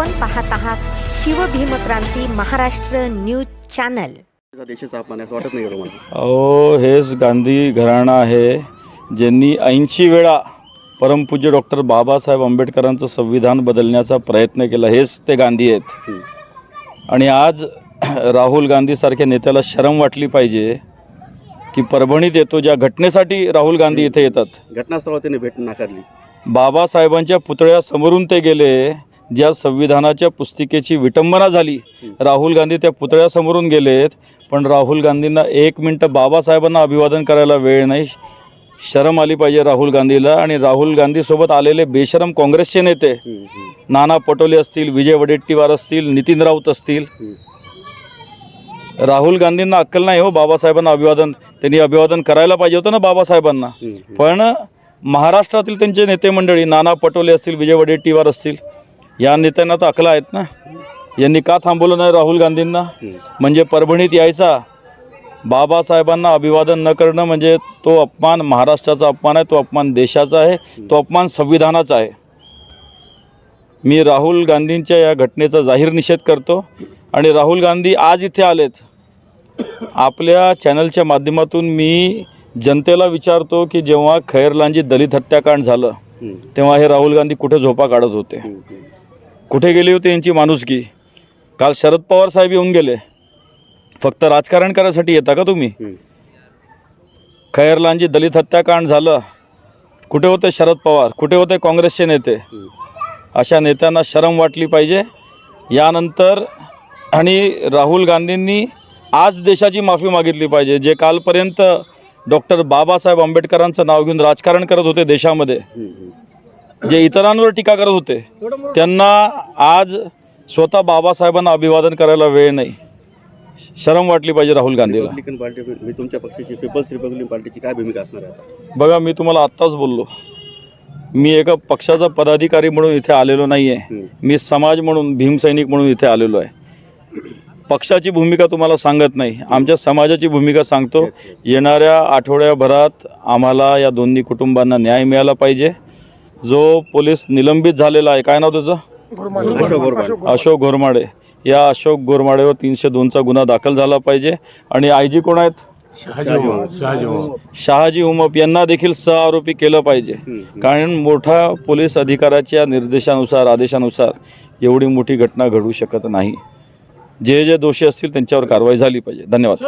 आपण पाहत आहात शिवभीमक्रांती महाराष्ट्र न्यूज चॅनल. हा देशाचा अपमान आहे असं वाटत नाही का तुम्हाला? अहो हेच गांधी घराणं आहे ज्यांनी ऐंशी वेळा परमपूज्य डॉक्टर बाबासाहेब आंबेडकरांचं संविधान बदलण्याचा प्रयत्न केला हेच ते गांधी आहेत. आणि आज राहुल गांधीसारख्या नेत्याला शरम वाटली पाहिजे की परभणीत येतो ज्या घटनेसाठी राहुल गांधी इथे येतात. घटनास्थळावर त्यांनी भेट नाकारली. बाबासाहेबांच्या पुतळ्यासमोरून ते गेले ज्या संविधानाच्या पुस्तिकेची विटंबना झाली राहुल गांधी त्या पुतळ्यासमोरून गेलेत. पण राहुल गांधींना एक मिनटं बाबासाहेबांना अभिवादन करायला वेळ नाही. शरम आली पाहिजे राहुल गांधीला आणि राहुल गांधीसोबत आलेले बेशरम काँग्रेसचे नेते नाना पटोले असतील विजय वडेट्टीवार असतील नितीन राऊत असतील. राहुल गांधींना अक्कल नाही हो बाबासाहेबांना अभिवादन. त्यांनी अभिवादन करायला पाहिजे होतं ना बाबासाहेबांना. पण महाराष्ट्रातील त्यांचे नेते मंडळी नाना पटोले असतील विजय वडेट्टीवार असतील या नेत्यांना तर अकला आहेत ना. यांनी का थांबवलं नाही राहुल गांधींना. म्हणजे परभणीत यायचा. बाबासाहेबांना अभिवादन न करणं म्हणजे तो अपमान महाराष्ट्राचा अपमान आहे तो अपमान देशाचा आहे तो अपमान संविधानाचा आहे. मी राहुल गांधींच्या या घटनेचा जाहीर निषेध करतो आणि राहुल गांधी आज इथे आलेत. आपल्या चॅनलच्या माध्यमातून मी जनतेला विचारतो की जेव्हा खैरलांजी दलित हत्याकांड झालं तेव्हा हे राहुल गांधी कुठे झोपा काढत होते. कुठे गेली होती यांची माणुसकी? काल शरद पवार साहेब येऊन गेले. फक्त राजकारण करायसाठी येता का तुम्ही. खैरलांजी दलित हत्याकांड झालं. कुठे होते शरद पवार? कुठे होते काँग्रेसचे नेते. अशा नेत्यांना शरम वाटली पाहिजे. यानंतर आणि राहुल गांधींनी आज देशाची माफी मागितली पाहिजे जे कालपर्यंत डॉक्टर बाबासाहेब आंबेडकरांचं नाव घेऊन राजकारण करत होते देशामध्ये. जे इतरांवर टीका करत होते त्यांना आज स्वतः बाबासाहेबांना अभिवादन करायला वेळ नाही. शरम वाटली पाहिजे राहुल गांधीला. रिपब्लिकन पार्टी मी तुमच्या पक्षाची पीपल्स रिपब्लिकन पार्टीची काय भूमिका असणार आहे आता? बघा मी तुम्हाला आत्ताच बोललो. मी एका पक्षाचा पदाधिकारी म्हणून इथे आलेलो नाही आहे. मी समाज म्हणून भीमसैनिक म्हणून इथे आलेलो आहे. पक्षाची भूमिका तुम्हाला सांगत नाही. आमच्या समाजाची भूमिका सांगतो. येणाऱ्या आठवड्याभरात आम्हाला या दोन्ही कुटुंबांना न्याय मिळाला पाहिजे. जो पोलीस निलंबित झालेला आहे काय नाव त्याचं अशोक गोरमाडे या अशोक गोरमाडेवर तीनशे दोनचा गुन्हा दाखल झाला पाहिजे. आणि आय जी कोण आहेत? शहाजी उमप. यांना देखील सह आरोपी केलं पाहिजे. कारण मोठा पोलीस अधिकाऱ्याच्या निर्देशानुसार आदेशानुसार एवढी मोठी घटना घडू शकत नाही. जे जे दोषी असतील त्यांच्यावर कारवाई झाली पाहिजे. धन्यवाद.